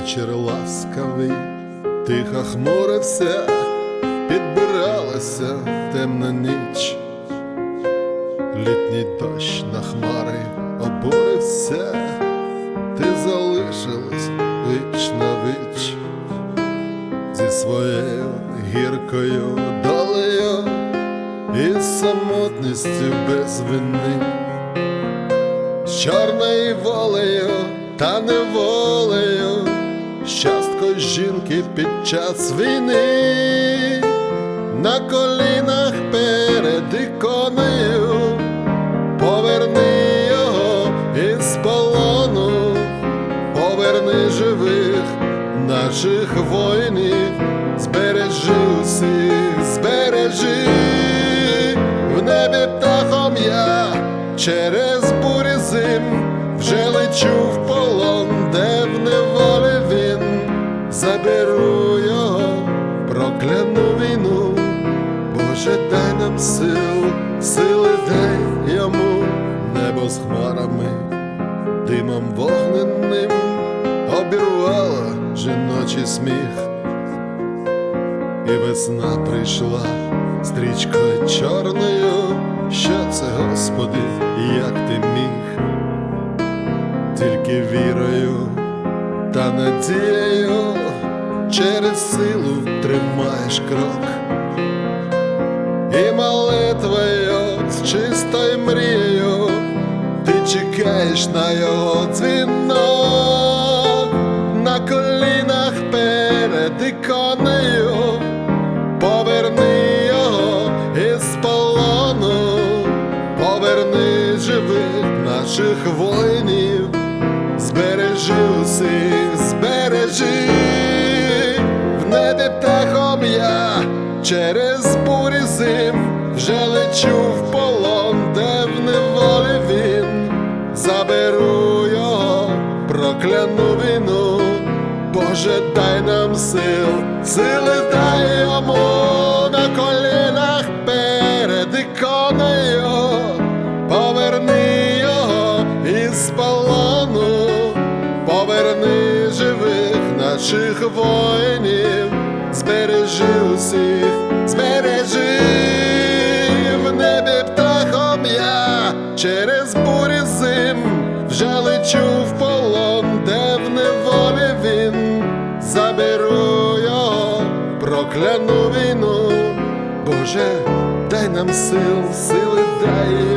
вечір ласкавий, тихо хмурився, підбиралася темна ніч, літній дощ на хмари обурився, ти залишилась віч на віч. Зі своєю гіркою долею і самотністю без вини. З чорною волею та неволею, щасткою жінки під час війни, на колінах перед іконою, поверни його із полону, поверни живих наших воїнів, збережи усіх, збережи. В небі птахом я через Боже, дай нам сил, сили дай йому, небо з хмарами, димом вогненним обірвало жіночий сміх. І весна прийшла стрічкою чорною. Що це, Господи, як ти міг? Тільки вірою та надією через силу тримаєш крок, чекаєш на його дзвінок, на колінах перед іконою, поверни його із полону, поверни живих наших воїнів, збережи усіх, збережи. В небі птахом я через бурі зим вже лечу в полон, де в неволі заберу його, прокляну війну, Боже, дай нам сил, сили дай на колінах перед іконою, поверни його із полону, поверни живих наших воїнів, збережи усіх, збережи вже в полон, де в неволі він. Заберу його, прокляну війну, Боже, дай нам сил, сили дай